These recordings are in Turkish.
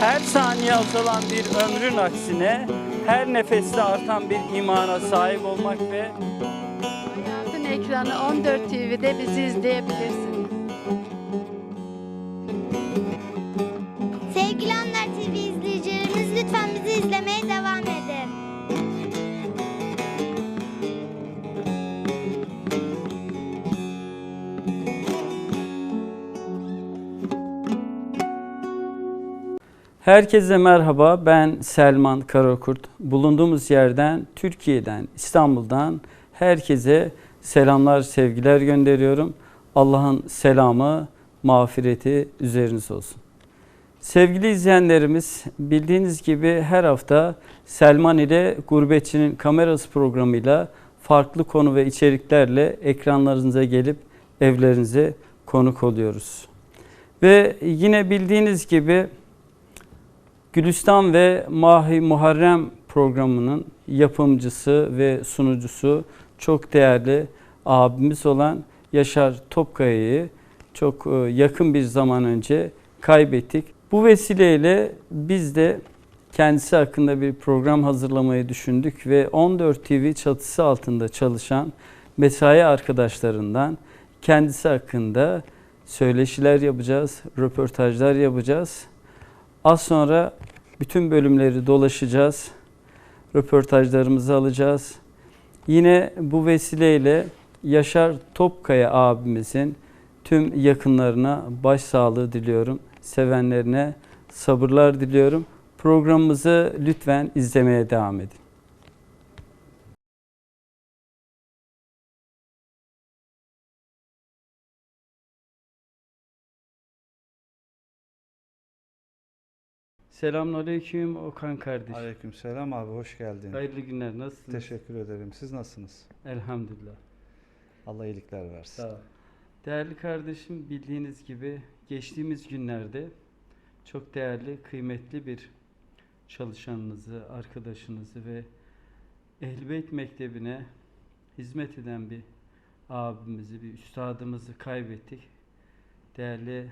Her saniye azalan bir ömrün aksine her nefeste artan bir imana sahip olmak ve Hayatın ekranı 14 TV'de bizi izleyebilirsiniz. Herkese merhaba. Ben Selman Karakurt. Bulunduğumuz yerden, Türkiye'den, İstanbul'dan herkese selamlar, sevgiler gönderiyorum. Allah'ın selamı, mağfireti üzerinize olsun. Sevgili izleyenlerimiz, bildiğiniz gibi her hafta Selman ile Gurbetçinin Kamerası programıyla farklı konu ve içeriklerle ekranlarınıza gelip evlerinize konuk oluyoruz. Ve yine bildiğiniz gibi Gülistan ve Mahi Muharrem programının yapımcısı ve sunucusu çok değerli abimiz olan Yaşar Topkaya'yı çok e, yakın bir zaman önce kaybettik. Bu vesileyle biz de kendisi hakkında bir program hazırlamayı düşündük ve 14 TV çatısı altında çalışan mesai arkadaşlarından kendisi hakkında söyleşiler yapacağız, röportajlar yapacağız. Az sonra bütün bölümleri dolaşacağız. Röportajlarımızı alacağız. Yine bu vesileyle Yaşar Topkaya abimizin tüm yakınlarına başsağlığı diliyorum. Sevenlerine sabırlar diliyorum. Programımızı lütfen izlemeye devam edin. Selamünaleyküm Okan kardeş. Aleykümselam abi hoş geldin. Hayırlı günler. Nasılsınız? Teşekkür ederim. Siz nasılsınız? Elhamdülillah. Allah iyilikler versin. Sağ ol. Değerli kardeşim bildiğiniz gibi geçtiğimiz günlerde çok değerli, kıymetli bir çalışanınızı, arkadaşınızı ve Ehl-i Beyt Mektebi'ne hizmet eden bir abimizi, bir üstadımızı kaybettik. Değerli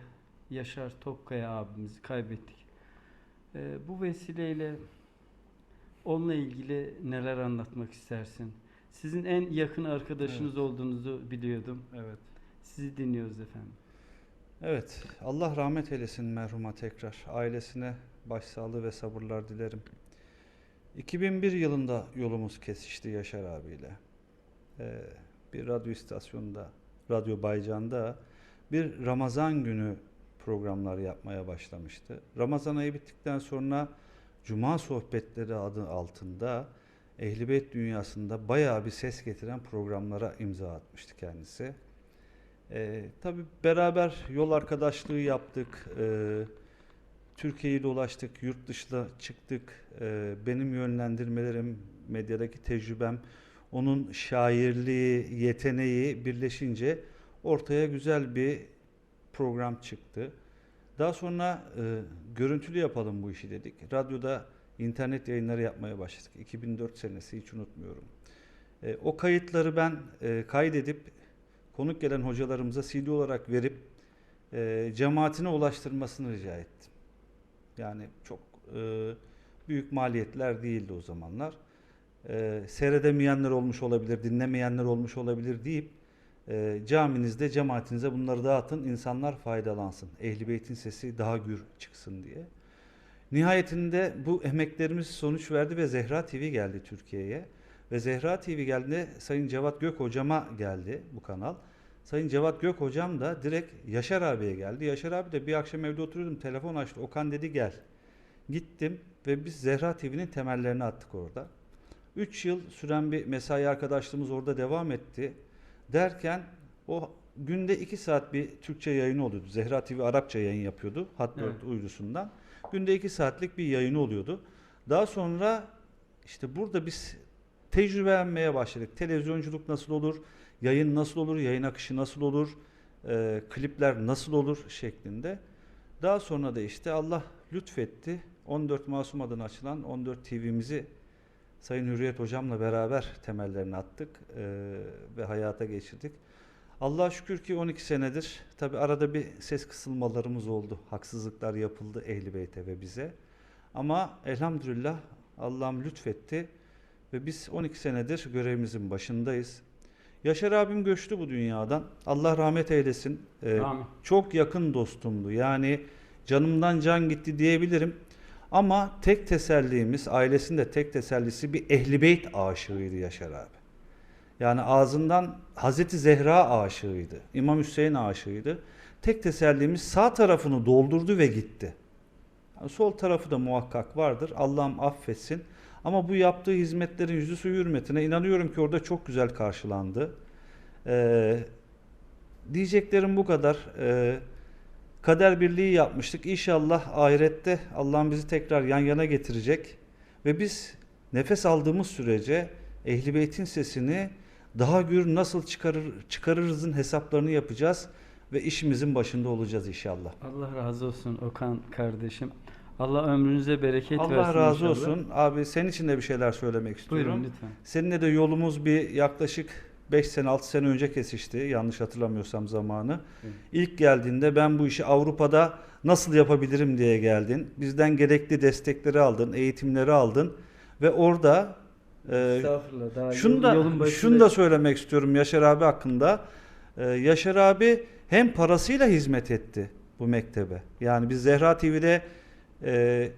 Yaşar Topkaya abimizi kaybettik. Ee, bu vesileyle onunla ilgili neler anlatmak istersin? Sizin en yakın arkadaşınız Evet. olduğunuzu biliyordum. Evet. Sizi dinliyoruz efendim. Evet. Allah rahmet eylesin merhuma tekrar. Ailesine başsağlığı ve sabırlar dilerim. 2001 yılında yolumuz kesişti Yaşar abiyle. Ee, bir radyo istasyonunda, Radyo Baycan'da bir Ramazan günü programlar yapmaya başlamıştı. Ramazan ayı bittikten sonra Cuma sohbetleri adı altında Ehl-i Beyt dünyasında bayağı bir ses getiren programlara imza atmıştı kendisi. Ee, tabii beraber yol arkadaşlığı yaptık. Ee, Türkiye'yi dolaştık, yurt dışına çıktık. Ee, benim yönlendirmelerim, medyadaki tecrübem, onun şairliği, yeteneği birleşince ortaya güzel bir program çıktı. Daha sonra e, görüntülü yapalım bu işi dedik. Radyoda internet yayınları yapmaya başladık. 2004 senesi hiç unutmuyorum. E, o kayıtları ben e, kaydedip konuk gelen hocalarımıza CD olarak verip e, cemaatine ulaştırmasını rica ettim. Yani çok e, büyük maliyetler değildi o zamanlar. E, seyredemeyenler olmuş olabilir, dinlemeyenler olmuş olabilir deyip e, caminizde, cemaatinize bunları dağıtın, insanlar faydalansın. Ehli Beyt'in sesi daha gür çıksın diye. Nihayetinde bu emeklerimiz sonuç verdi ve Zehra TV geldi Türkiye'ye. Ve Zehra TV geldiğinde Sayın Cevat Gök hocama geldi bu kanal. Sayın Cevat Gök hocam da direkt Yaşar abiye geldi. Yaşar abi de bir akşam evde oturuyordum telefon açtı. Okan dedi gel. Gittim ve biz Zehra TV'nin temellerini attık orada. 3 yıl süren bir mesai arkadaşlığımız orada devam etti. Derken o günde 2 saat bir Türkçe yayını oluyordu. Zehra TV Arapça yayın yapıyordu. Hatbird Evet. uydusundan. Günde 2 saatlik bir yayını oluyordu. Daha sonra işte burada biz tecrübelenmeye başladık. Televizyonculuk nasıl olur, yayın nasıl olur, yayın akışı nasıl olur, e, klipler nasıl olur şeklinde. Daha sonra da işte Allah lütfetti. 14 Masum adına açılan 14 TV'mizi Sayın Hürriyet Hocam'la beraber temellerini attık e, ve hayata geçirdik. Allah'a şükür ki 12 senedir tabi arada bir ses kısılmalarımız oldu. Haksızlıklar yapıldı Ehli Beyt'e ve bize. Ama elhamdülillah Allah'ım lütfetti ve biz 12 senedir görevimizin başındayız. Yaşar abim göçtü bu dünyadan. Allah rahmet eylesin. Ee, Amin. çok yakın dostumdu. Yani canımdan can gitti diyebilirim. Ama tek tesellimiz, ailesinin de tek tesellisi bir Ehli Beyt aşığıydı Yaşar abi. Yani ağzından Hazreti Zehra aşığıydı. İmam Hüseyin aşığıydı. Tek tesellimiz sağ tarafını doldurdu ve gitti. Yani sol tarafı da muhakkak vardır. Allah'ım affetsin. Ama bu yaptığı hizmetlerin yüzü suyu hürmetine inanıyorum ki orada çok güzel karşılandı. Ee, diyeceklerim bu kadar. Ee, kader birliği yapmıştık. İnşallah ahirette Allah'ım bizi tekrar yan yana getirecek. Ve biz nefes aldığımız sürece Ehli Beyt'in sesini daha gür nasıl çıkarır, çıkarırızın hesaplarını yapacağız ve işimizin başında olacağız inşallah. Allah razı olsun Okan kardeşim. Allah ömrünüze bereket versin. Allah razı inşallah. olsun. Abi senin için de bir şeyler söylemek istiyorum. Buyurun lütfen. Seninle de yolumuz bir yaklaşık 5 sene 6 sene önce kesişti. Yanlış hatırlamıyorsam zamanı. Evet. İlk geldiğinde ben bu işi Avrupa'da nasıl yapabilirim diye geldin. Bizden gerekli destekleri aldın, eğitimleri aldın ve orada e. Daha şunu da başında- şunu da söylemek istiyorum Yaşar abi hakkında. Ee, Yaşar abi hem parasıyla hizmet etti bu mektebe. Yani biz Zehra TV'de e,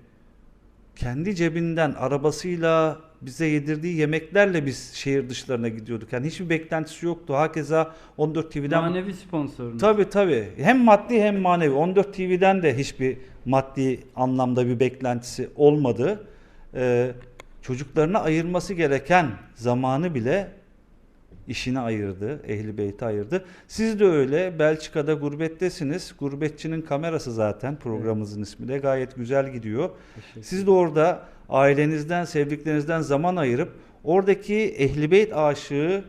kendi cebinden arabasıyla bize yedirdiği yemeklerle biz şehir dışlarına gidiyorduk. Yani hiçbir beklentisi yoktu. Hakeza 14 TV'den Manevi sponsorunuz. Tabii tabii. Hem maddi hem manevi. 14 TV'den de hiçbir maddi anlamda bir beklentisi olmadı. Ee, çocuklarına ayırması gereken zamanı bile işine ayırdı. Ehli Beyt'e ayırdı. Siz de öyle. Belçika'da gurbettesiniz. Gurbetçinin kamerası zaten programımızın ismi de. Gayet güzel gidiyor. Siz de orada ailenizden, sevdiklerinizden zaman ayırıp oradaki Ehli Beyt aşığı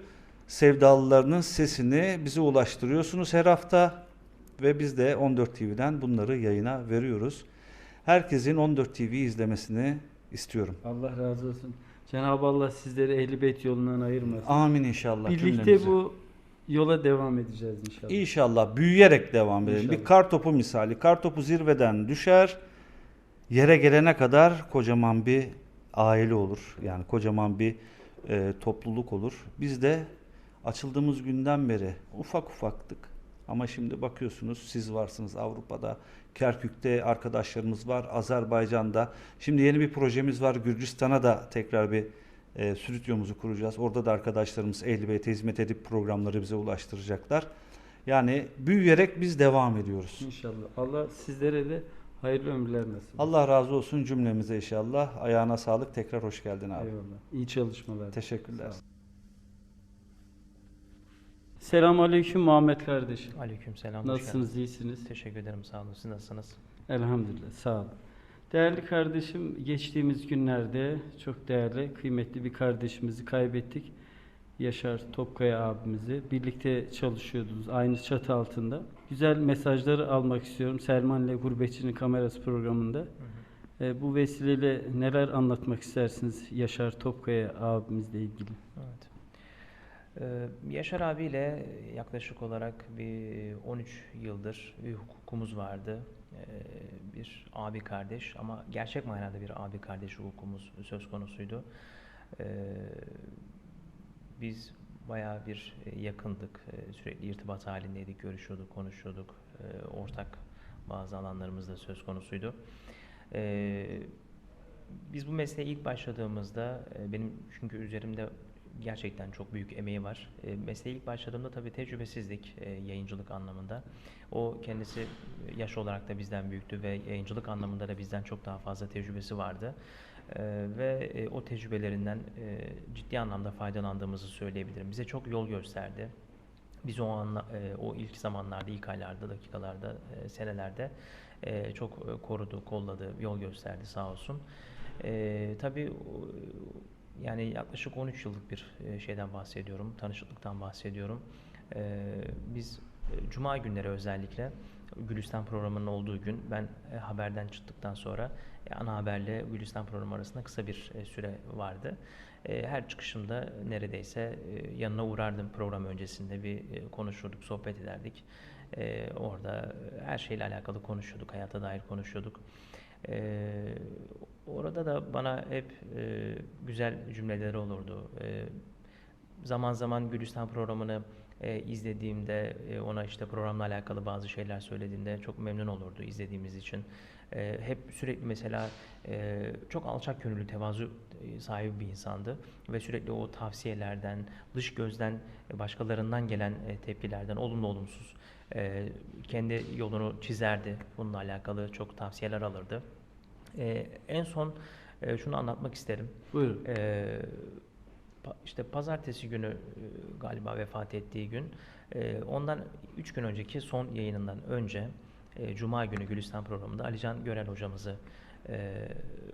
sevdalılarının sesini bize ulaştırıyorsunuz her hafta ve biz de 14 TV'den bunları yayına veriyoruz. Herkesin 14 TV izlemesini istiyorum. Allah razı olsun. Cenab-ı Allah sizleri Ehl-i Beyt yolundan ayırmasın. Amin inşallah. Birlikte cümlemize. bu yola devam edeceğiz inşallah. İnşallah büyüyerek devam edelim. İnşallah. Bir kar topu misali. Kar topu zirveden düşer. Yere gelene kadar kocaman bir aile olur. Yani kocaman bir e, topluluk olur. Biz de açıldığımız günden beri ufak ufaktık. Ama şimdi bakıyorsunuz siz varsınız Avrupa'da, Kerkük'te arkadaşlarımız var, Azerbaycan'da. Şimdi yeni bir projemiz var. Gürcistan'a da tekrar bir e, stüdyomuzu kuracağız. Orada da arkadaşlarımız Ehl-i Beyt'e hizmet edip programları bize ulaştıracaklar. Yani büyüyerek biz devam ediyoruz. İnşallah. Allah sizlere de hayırlı ömürler nasip. Allah razı olsun cümlemize inşallah. Ayağına sağlık. Tekrar hoş geldin abi. Eyvallah. İyi çalışmalar. Teşekkürler. Selamun Aleyküm Muhammed kardeşim. Aleykümselam. hoş Nasılsınız? iyisiniz? Teşekkür ederim. Sağ olun. Siz nasılsınız? Elhamdülillah. Sağ olun. Değerli kardeşim, geçtiğimiz günlerde çok değerli, kıymetli bir kardeşimizi kaybettik. Yaşar Topkaya abimizi. Birlikte çalışıyordunuz aynı çatı altında. Güzel mesajları almak istiyorum Selman ile Gurbetçinin Kamerası programında. E, bu vesileyle neler anlatmak istersiniz Yaşar Topkaya abimizle ilgili? Evet. Ee, Yaşar abiyle yaklaşık olarak bir 13 yıldır bir hukukumuz vardı. Ee, Bir abi kardeş ama gerçek manada bir abi kardeş hukukumuz söz konusuydu. Ee, Biz bayağı bir e, yakındık, e, sürekli irtibat halindeydik, görüşüyorduk, konuşuyorduk. Ortak bazı alanlarımız da söz konusuydu. Biz bu mesleğe ilk başladığımızda e, benim çünkü üzerimde gerçekten çok büyük emeği var. E, mesleğe ilk başladığımda tabii tecrübesizlik e, yayıncılık anlamında. O kendisi yaş olarak da bizden büyüktü ve yayıncılık anlamında da bizden çok daha fazla tecrübesi vardı. E, ve e, o tecrübelerinden e, ciddi anlamda faydalandığımızı söyleyebilirim. Bize çok yol gösterdi. Biz o anla, e, o ilk zamanlarda, ilk aylarda, dakikalarda, e, senelerde e, çok e, korudu, kolladı, yol gösterdi sağ olsun. E, tabii yani yaklaşık 13 yıllık bir e, şeyden bahsediyorum, tanışıklıktan bahsediyorum. E, biz e, Cuma günleri özellikle Gülistan programının olduğu gün ben haberden çıktıktan sonra ana haberle Gülistan programı arasında kısa bir süre vardı. Her çıkışımda neredeyse yanına uğrardım program öncesinde bir konuşurduk, sohbet ederdik. Orada her şeyle alakalı konuşuyorduk, hayata dair konuşuyorduk. E, orada da bana hep e, güzel cümleleri olurdu. E, zaman zaman Gülistan programını e, izlediğimde e, ona işte programla alakalı bazı şeyler söylediğinde çok memnun olurdu izlediğimiz için. E, hep sürekli mesela e, çok alçak gönüllü tevazu e, sahibi bir insandı ve sürekli o tavsiyelerden, dış gözden, e, başkalarından gelen e, tepkilerden olumlu olumsuz e, kendi yolunu çizerdi. Bununla alakalı çok tavsiyeler alırdı. E, en son e, şunu anlatmak isterim. Buyurun. Pa- işte pazartesi günü e, galiba vefat ettiği gün e, ondan 3 gün önceki son yayınından önce e, Cuma günü Gülistan programında Alican Görel hocamızı e,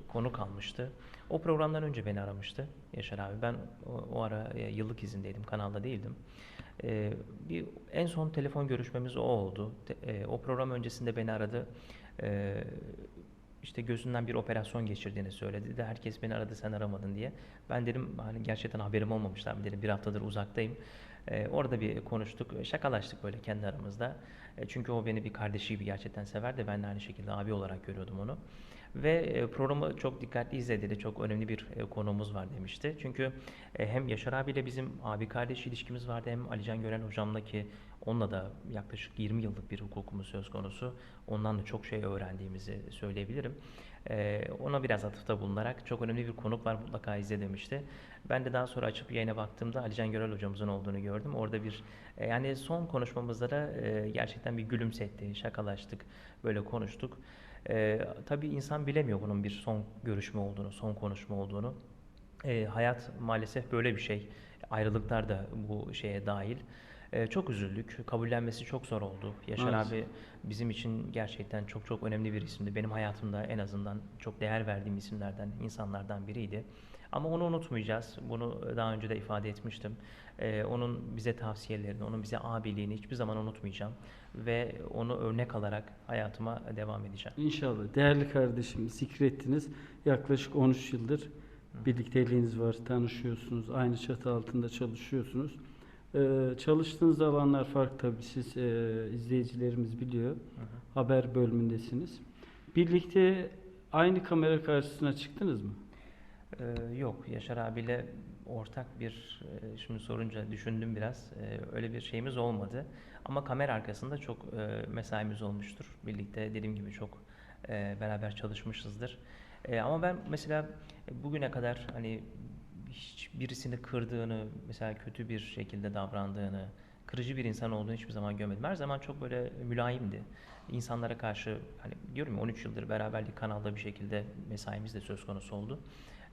konuk almıştı. O programdan önce beni aramıştı Yaşar abi. Ben o, o ara e, yıllık izindeydim, kanalda değildim. E, bir en son telefon görüşmemiz o oldu. Te- e, o program öncesinde beni aradı. E, işte gözünden bir operasyon geçirdiğini söyledi de herkes beni aradı sen aramadın diye. Ben dedim hani gerçekten haberim olmamıştı abi dedim bir haftadır uzaktayım. Ee, orada bir konuştuk, şakalaştık böyle kendi aramızda. E, çünkü o beni bir kardeşi gibi gerçekten severdi. Ben de aynı şekilde abi olarak görüyordum onu. Ve e, programı çok dikkatli izledi. Çok önemli bir e, konuğumuz var demişti. Çünkü e, hem Yaşar abiyle bizim abi kardeş ilişkimiz vardı hem Alican Gören hocamla ki onunla da yaklaşık 20 yıllık bir hukukumuz söz konusu. Ondan da çok şey öğrendiğimizi söyleyebilirim. Ona biraz atıfta bulunarak çok önemli bir konuk var mutlaka izle demişti. Ben de daha sonra açıp yayına baktığımda Alican Görel hocamızın olduğunu gördüm. Orada bir yani son konuşmamızda da gerçekten bir gülümsetti, şakalaştık, böyle konuştuk. E, tabii insan bilemiyor bunun bir son görüşme olduğunu, son konuşma olduğunu. E, hayat maalesef böyle bir şey. Ayrılıklar da bu şeye dahil. E, çok üzüldük. Kabullenmesi çok zor oldu. Yaşar Maalesef. abi bizim için gerçekten çok çok önemli bir isimdi. Benim hayatımda en azından çok değer verdiğim isimlerden, insanlardan biriydi. Ama onu unutmayacağız. Bunu daha önce de ifade etmiştim. E, onun bize tavsiyelerini, onun bize abiliğini hiçbir zaman unutmayacağım. Ve onu örnek alarak hayatıma devam edeceğim. İnşallah. Değerli kardeşim zikrettiniz. Yaklaşık 13 yıldır birlikteliğiniz var, tanışıyorsunuz, aynı çatı altında çalışıyorsunuz. Ee, çalıştığınız alanlar farklı tabii siz e, izleyicilerimiz biliyor. Hı hı. Haber bölümündesiniz. Birlikte aynı kamera karşısına çıktınız mı? Ee, yok Yaşar abiyle ortak bir e, şimdi sorunca düşündüm biraz. E, öyle bir şeyimiz olmadı. Ama kamera arkasında çok e, mesaimiz olmuştur. Birlikte dediğim gibi çok e, beraber çalışmışızdır. Ama ben mesela bugüne kadar hani hiç birisini kırdığını mesela kötü bir şekilde davrandığını kırıcı bir insan olduğunu hiçbir zaman görmedim. Her zaman çok böyle mülayimdi. İnsanlara karşı hani diyorum ya 13 yıldır beraberlik kanalda bir şekilde mesaimiz de söz konusu oldu.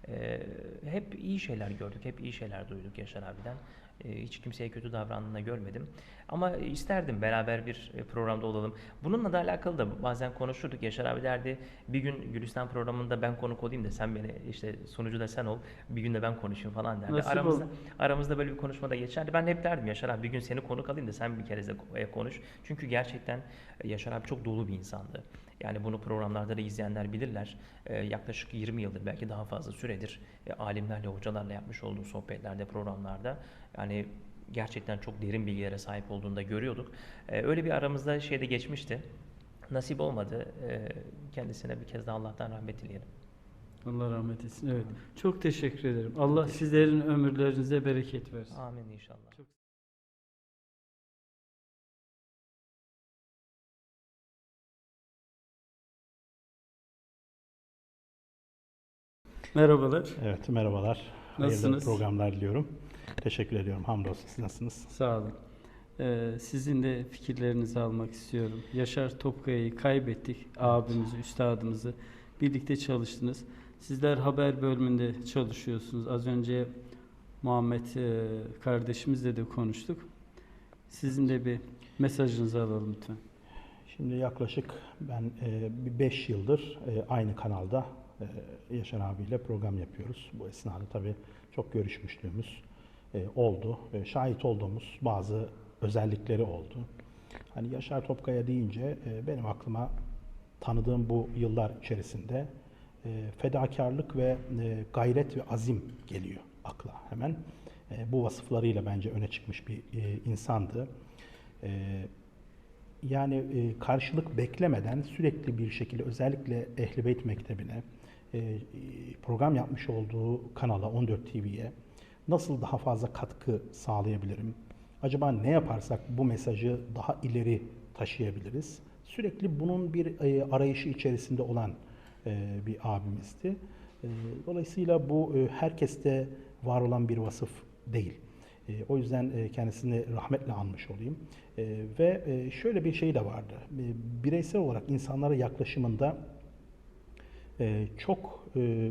Ee, hep iyi şeyler gördük, hep iyi şeyler duyduk Yaşar abiden. Ee, hiç kimseye kötü davrandığını da görmedim. Ama isterdim beraber bir e, programda olalım. Bununla da alakalı da bazen konuşurduk. Yaşar abi derdi bir gün Gülistan programında ben konuk olayım da sen beni işte sunucu da sen ol. Bir gün de ben konuşayım falan derdi. Nasip aramızda, ol. aramızda böyle bir konuşma da geçerdi. Ben hep derdim Yaşar abi bir gün seni konuk alayım da sen bir kere de e, konuş. Çünkü gerçekten e, Yaşar abi çok dolu bir insandı. Yani bunu programlarda da izleyenler bilirler. Ee, yaklaşık 20 yıldır belki daha fazla süredir e, alimlerle, hocalarla yapmış olduğu sohbetlerde, programlarda yani gerçekten çok derin bilgilere sahip olduğunu da görüyorduk. Ee, öyle bir aramızda şey de geçmişti. Nasip olmadı. Ee, kendisine bir kez daha Allah'tan rahmet dileyelim. Allah rahmet etsin. Evet. Çok teşekkür ederim. Allah sizlerin ömürlerinize bereket versin. Amin inşallah. Merhabalar. Evet, merhabalar. Hayırlı Nasılsınız? programlar diliyorum. Teşekkür ediyorum. Hamdolsun. Siz nasılsınız? Sağ olun. Ee, sizin de fikirlerinizi almak istiyorum. Yaşar Topkaya'yı kaybettik. Abimizi, üstadımızı. Birlikte çalıştınız. Sizler haber bölümünde çalışıyorsunuz. Az önce Muhammed e, kardeşimizle de konuştuk. Sizin de bir mesajınızı alalım lütfen. Şimdi yaklaşık ben 5 yıldır e, aynı kanalda e, Yaşar abiyle program yapıyoruz. Bu esnada tabii çok görüşmüşlüğümüz e, oldu. şahit olduğumuz bazı özellikleri oldu. Hani Yaşar Topkaya deyince e, benim aklıma tanıdığım bu yıllar içerisinde e, fedakarlık ve gayret ve azim geliyor akla hemen. Bu vasıflarıyla bence öne çıkmış bir insandı. Yani karşılık beklemeden sürekli bir şekilde özellikle Ehl-i Beyt Mektebi'ne program yapmış olduğu kanala 14 TV'ye nasıl daha fazla katkı sağlayabilirim? Acaba ne yaparsak bu mesajı daha ileri taşıyabiliriz? Sürekli bunun bir e, arayışı içerisinde olan e, bir abimizdi. E, dolayısıyla bu e, herkeste var olan bir vasıf değil. E, o yüzden e, kendisini rahmetle anmış olayım. E, ve e, şöyle bir şey de vardı. E, bireysel olarak insanlara yaklaşımında e, çok e,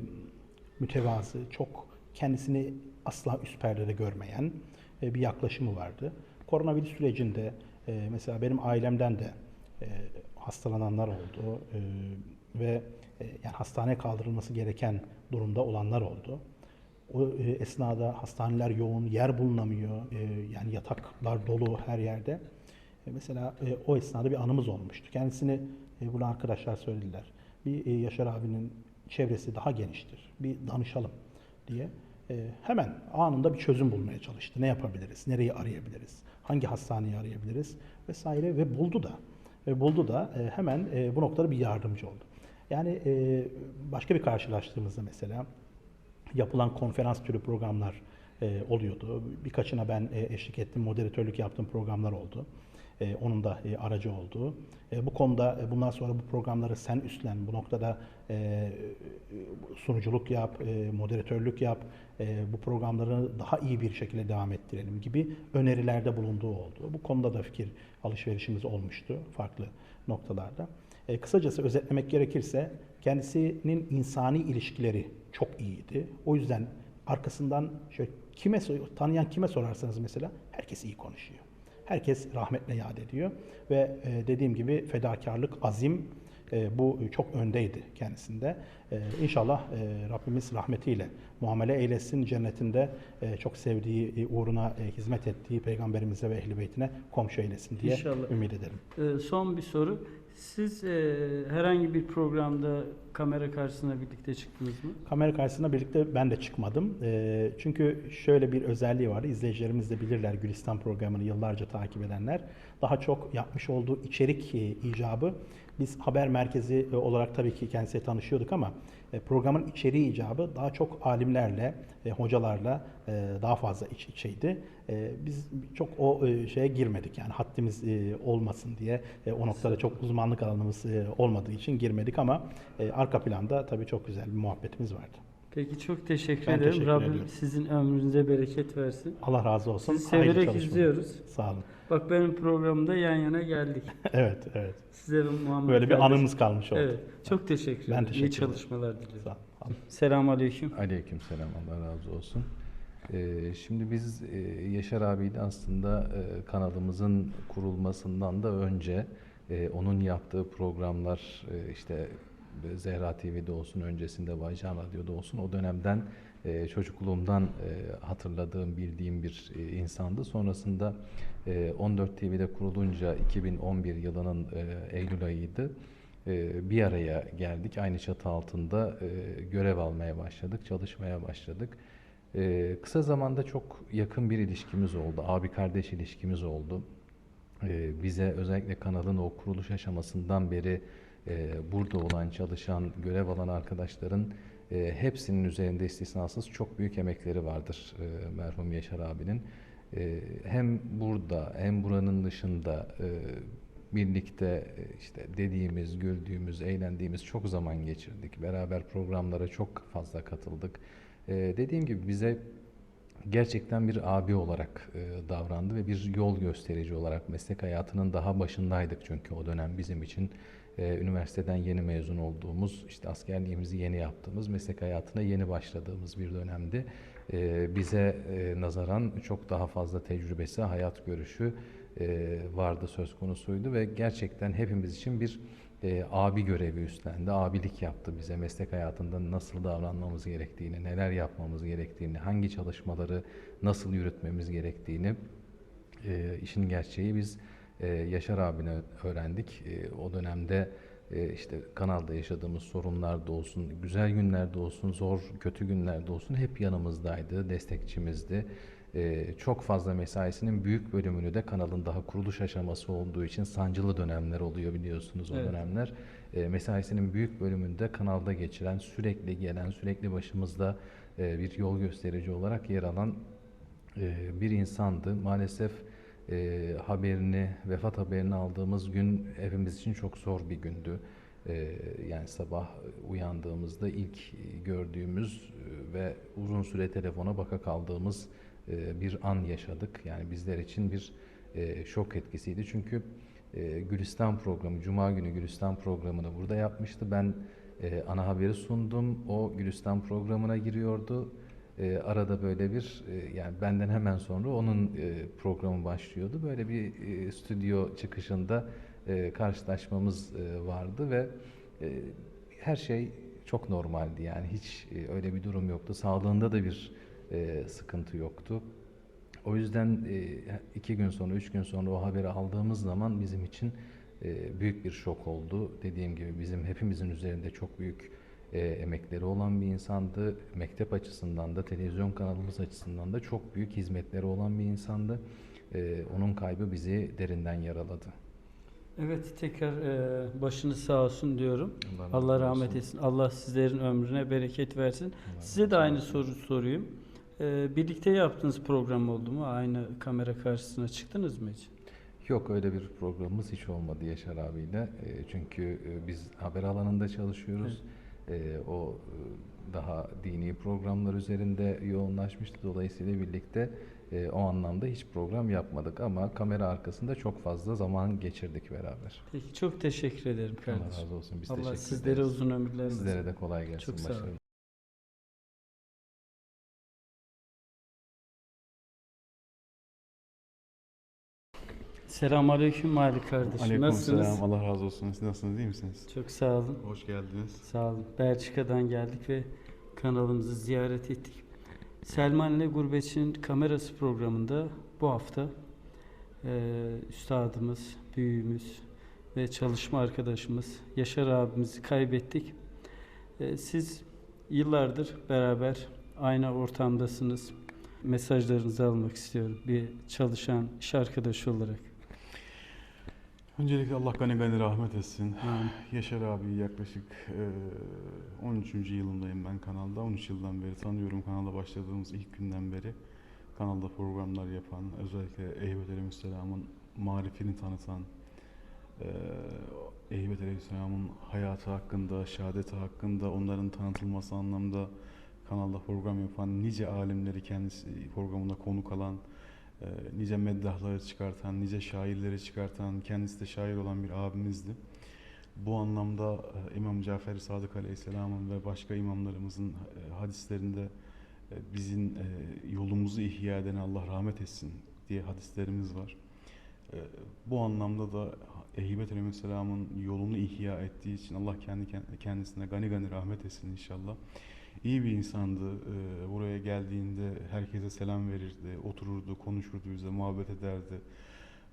mütevazı, çok kendisini asla üst perdede görmeyen e, bir yaklaşımı vardı. Koronavirüs sürecinde e, mesela benim ailemden de hastalananlar oldu ve yani hastaneye kaldırılması gereken durumda olanlar oldu. O esnada hastaneler yoğun, yer bulunamıyor, yani yataklar dolu her yerde. Mesela o esnada bir anımız olmuştu. Kendisini bunu arkadaşlar söylediler. Bir e, Yaşar abinin çevresi daha geniştir. Bir danışalım diye. E, hemen anında bir çözüm bulmaya çalıştı. Ne yapabiliriz? Nereyi arayabiliriz? Hangi hastaneyi arayabiliriz? Vesaire ve buldu da. Ve buldu da e, hemen bu noktada bir yardımcı oldu. Yani başka bir karşılaştığımızda mesela yapılan konferans türü programlar oluyordu. Birkaçına ben eşlik ettim, moderatörlük yaptığım programlar oldu. E, onun da e, aracı oldu. E, bu konuda bundan sonra bu programları sen üstlen, bu noktada sunuculuk yap, moderatörlük yap, bu programları daha iyi bir şekilde devam ettirelim gibi önerilerde bulunduğu oldu. Bu konuda da fikir alışverişimiz olmuştu farklı noktalarda. Kısacası özetlemek gerekirse kendisinin insani ilişkileri çok iyiydi. O yüzden arkasından şöyle kime tanıyan kime sorarsanız mesela herkes iyi konuşuyor. Herkes rahmetle yad ediyor ve e, dediğim gibi fedakarlık, azim e, bu çok öndeydi kendisinde. E, inşallah Rabbimiz rahmetiyle muamele eylesin cennetinde çok sevdiği, uğruna hizmet ettiği peygamberimize ve ehli beytine komşu eylesin diye İnşallah. ümit ederim. Ee, son bir soru. Siz e, herhangi bir programda kamera karşısına birlikte çıktınız mı? Kamera karşısına birlikte ben de çıkmadım. Ee, çünkü şöyle bir özelliği var. İzleyicilerimiz de bilirler Gülistan programını yıllarca takip edenler. Daha çok yapmış olduğu içerik e, icabı biz haber merkezi e, olarak tabii ki kendisiyle tanışıyorduk ama e, programın içeriği icabı daha çok alimlerle, e, hocalarla e, daha fazla iç içeydi. E, biz çok o e, şeye girmedik yani haddimiz e, olmasın diye e, o noktada çok uzmanlık alanımız e, olmadığı için girmedik ama e, arka planda tabii çok güzel bir muhabbetimiz vardı. Peki çok teşekkür Ben ederim. teşekkür Rabbim ediyorum. sizin ömrünüze bereket versin. Allah razı olsun. Sizi severek izliyoruz. Sağ olun. Bak benim programda yan yana geldik. Evet, evet. Size Muhammed Böyle bir kardeşim- anımız kalmış oldu. Evet. Çok teşekkür Ben ederim. teşekkür İyi ederim. çalışmalar diliyorum. Sağ olun. Selamun aleyküm. Aleykümselam Allah razı olsun. Ee, şimdi biz e, Yaşar abiyle aslında e, kanalımızın kurulmasından da önce e, onun yaptığı programlar e, işte Zehra TV'de olsun öncesinde Baycan Radyo'da olsun o dönemden e, çocukluğumdan e, hatırladığım bildiğim bir e, insandı. Sonrasında 14 TV'de kurulunca 2011 yılının e, Eylül ayıydı. E, bir araya geldik. Aynı çatı altında e, görev almaya başladık, çalışmaya başladık. E, kısa zamanda çok yakın bir ilişkimiz oldu. Abi kardeş ilişkimiz oldu. Bize özellikle kanalın o kuruluş aşamasından beri e, burada olan, çalışan, görev alan arkadaşların hepsinin üzerinde istisnasız çok büyük emekleri vardır merhum Yaşar abinin. E, hem burada hem buranın dışında e, birlikte e, işte dediğimiz, güldüğümüz, eğlendiğimiz çok zaman geçirdik. Beraber programlara çok fazla katıldık. E, dediğim gibi bize gerçekten bir abi olarak e, davrandı ve bir yol gösterici olarak meslek hayatının daha başındaydık çünkü o dönem bizim için üniversiteden yeni mezun olduğumuz, işte askerliğimizi yeni yaptığımız, meslek hayatına yeni başladığımız bir dönemdi. E, bize e, nazaran çok daha fazla tecrübesi, hayat görüşü e, vardı söz konusuydu ve gerçekten hepimiz için bir e, abi görevi üstlendi. Abilik yaptı bize meslek hayatında nasıl davranmamız gerektiğini, neler yapmamız gerektiğini, hangi çalışmaları nasıl yürütmemiz gerektiğini işin gerçeği biz Yaşar abine öğrendik. O dönemde işte kanalda yaşadığımız sorunlar da olsun, güzel günlerde olsun, zor, kötü günlerde olsun hep yanımızdaydı, destekçimizdi. E, çok fazla mesaisinin büyük bölümünü de kanalın daha kuruluş aşaması olduğu için sancılı dönemler oluyor biliyorsunuz o Evet. dönemler. E, mesaisinin büyük bölümünde kanalda geçiren, sürekli gelen, sürekli başımızda e, bir yol gösterici olarak yer alan e, bir insandı. Maalesef e, haberini, vefat haberini aldığımız gün hepimiz için çok zor bir gündü. E, yani sabah uyandığımızda ilk gördüğümüz e, ve uzun süre telefona baka kaldığımız e, bir an yaşadık. Yani bizler için bir e, şok etkisiydi. Çünkü e, Gülistan programı, Cuma günü Gülistan programını burada yapmıştı. Ben e, ana haberi sundum. O Gülistan programına giriyordu. E, arada böyle bir e, yani benden hemen sonra onun e, programı başlıyordu. Böyle bir e, stüdyo çıkışında e, karşılaşmamız e, vardı ve e, her şey çok normaldi. Yani hiç e, öyle bir durum yoktu. Sağlığında da bir e, sıkıntı yoktu. O yüzden e, iki gün sonra, üç gün sonra o haberi aldığımız zaman bizim için e, büyük bir şok oldu. Dediğim gibi bizim hepimizin üzerinde çok büyük e, emekleri olan bir insandı. Mektep açısından da, televizyon kanalımız açısından da çok büyük hizmetleri olan bir insandı. E, onun kaybı bizi derinden yaraladı. Evet tekrar e, başınız sağ olsun diyorum. Allah razı Allah olsun. rahmet etsin. Allah sizlerin ömrüne bereket versin. Allah Size de aynı soru sorayım. E, birlikte yaptığınız program oldu mu? Aynı kamera karşısına çıktınız mı hiç? Yok öyle bir programımız hiç olmadı Yaşar abiyle. E, çünkü e, biz haber alanında çalışıyoruz. E, o daha dini programlar üzerinde yoğunlaşmıştı. Dolayısıyla birlikte e, o anlamda hiç program yapmadık ama kamera arkasında çok fazla zaman geçirdik beraber. Peki çok teşekkür ederim Allah kardeşim. razı olsun. Biz Allah teşekkür sizlere ederiz. uzun ömürler Sizlere de kolay gelsin. Çok sağ olun. Başarılar. Selamünaleyküm Malik kardeşim. Aleyküm Nasılsınız? selam. Allah razı olsun. Siz nasılsınız? iyi misiniz? Çok sağ olun. Hoş geldiniz. Sağ olun. Belçika'dan geldik ve kanalımızı ziyaret ettik. Selman ile Gurbetçinin Kamerası programında bu hafta e, üstadımız, büyüğümüz ve çalışma arkadaşımız Yaşar abimizi kaybettik. E, siz yıllardır beraber aynı ortamdasınız. Mesajlarınızı almak istiyorum bir çalışan iş arkadaşı olarak. Öncelikle Allah gani gani rahmet etsin. Amin. Yaşar abi yaklaşık e, 13. yılındayım ben kanalda. 13 yıldan beri tanıyorum kanalda başladığımız ilk günden beri. Kanalda programlar yapan, özellikle Eyüp Aleyhisselam'ın marifini tanıtan, e, Eyüp Aleyhisselam'ın hayatı hakkında, şehadeti hakkında, onların tanıtılması anlamda kanalda program yapan, nice alimleri kendisi programına konuk alan, nice meddahları çıkartan, nice şairleri çıkartan, kendisi de şair olan bir abimizdi. Bu anlamda e, İmam Cafer Sadık Aleyhisselam'ın ve başka imamlarımızın e, hadislerinde e, bizim yolumuzu ihya eden Allah rahmet etsin diye hadislerimiz var. Bu anlamda da Eyyubet Aleyhisselam'ın yolunu ihya ettiği için Allah kendi kendisine gani gani rahmet etsin inşallah. İyi bir insandı. Ee, Buraya geldiğinde herkese selam verirdi, otururdu, konuşurdu bize, muhabbet ederdi.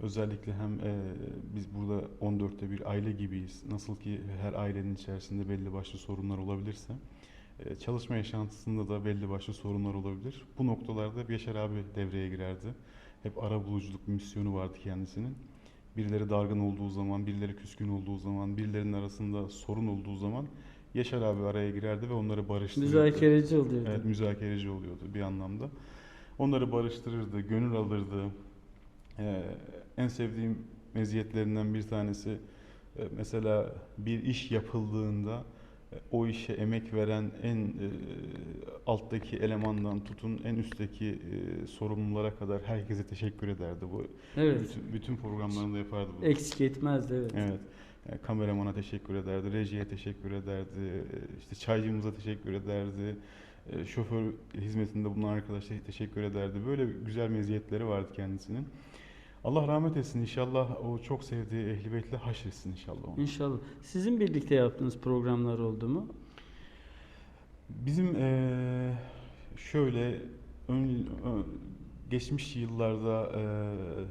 Özellikle hem e, biz burada 14'te bir aile gibiyiz. Nasıl ki her ailenin içerisinde belli başlı sorunlar olabilirse, e, çalışma yaşantısında da belli başlı sorunlar olabilir. Bu noktalarda Yaşar abi devreye girerdi. Hep ara buluculuk misyonu vardı kendisinin. Birileri dargın olduğu zaman, birileri küskün olduğu zaman, birilerinin arasında sorun olduğu zaman Yaşar abi araya girerdi ve onları barıştırırdı. Müzakereci oluyordu. Evet, müzakereci oluyordu bir anlamda. Onları barıştırırdı, gönül alırdı. Ee, en sevdiğim meziyetlerinden bir tanesi e, mesela bir iş yapıldığında e, o işe emek veren en e, alttaki elemandan tutun en üstteki e, sorumlulara kadar herkese teşekkür ederdi. Bu Evet. bütün, bütün programlarında yapardı bu. Eksik etmezdi evet. Evet. Yani kameramana teşekkür ederdi, rejiye teşekkür ederdi, e, işte çaycımıza teşekkür ederdi, e, şoför hizmetinde bulunan arkadaşlara teşekkür ederdi. Böyle güzel meziyetleri vardı kendisinin. Allah rahmet etsin inşallah o çok sevdiği ehli beytle haşretsin inşallah onu. İnşallah. Sizin birlikte yaptığınız programlar oldu mu? Bizim eee, şöyle ön, ö- geçmiş yıllarda eee,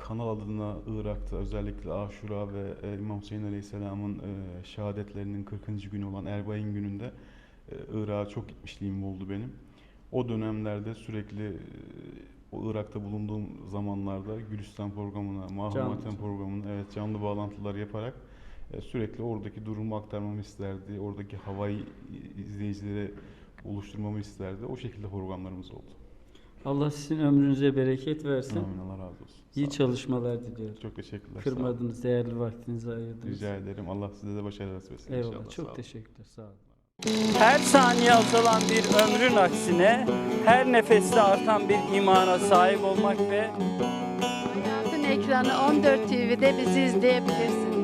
kanal adına Irak'ta özellikle Aşura ve e, İmam Hüseyin Aleyhisselam'ın e, şehadetlerinin 40. günü olan Erbain gününde e, Irak'a çok gitmişliğim oldu benim. O dönemlerde sürekli e, o Irak'ta bulunduğum zamanlarda Gülistan programına. Matem programına evet canlı bağlantılar yaparak e, sürekli oradaki durumu aktarmamı isterdi. Oradaki havayı izleyicilere oluşturmamı isterdi. O şekilde programlarımız oldu. Allah sizin ömrünüze bereket versin. Amin Allah razı olsun. İyi çalışmalar diliyorum. Çok teşekkürler. sağ olun. Kırmadınız, değerli vaktinizi ayırdınız. Rica ederim. Allah size de başarılar nasip etsin Eyvallah. inşallah. Sağ Çok olun. teşekkürler. Sağ olun. Her saniye azalan bir ömrün aksine her nefeste artan bir imana sahip olmak ve Hayatın ekranı 14 TV'de bizi izleyebilirsiniz.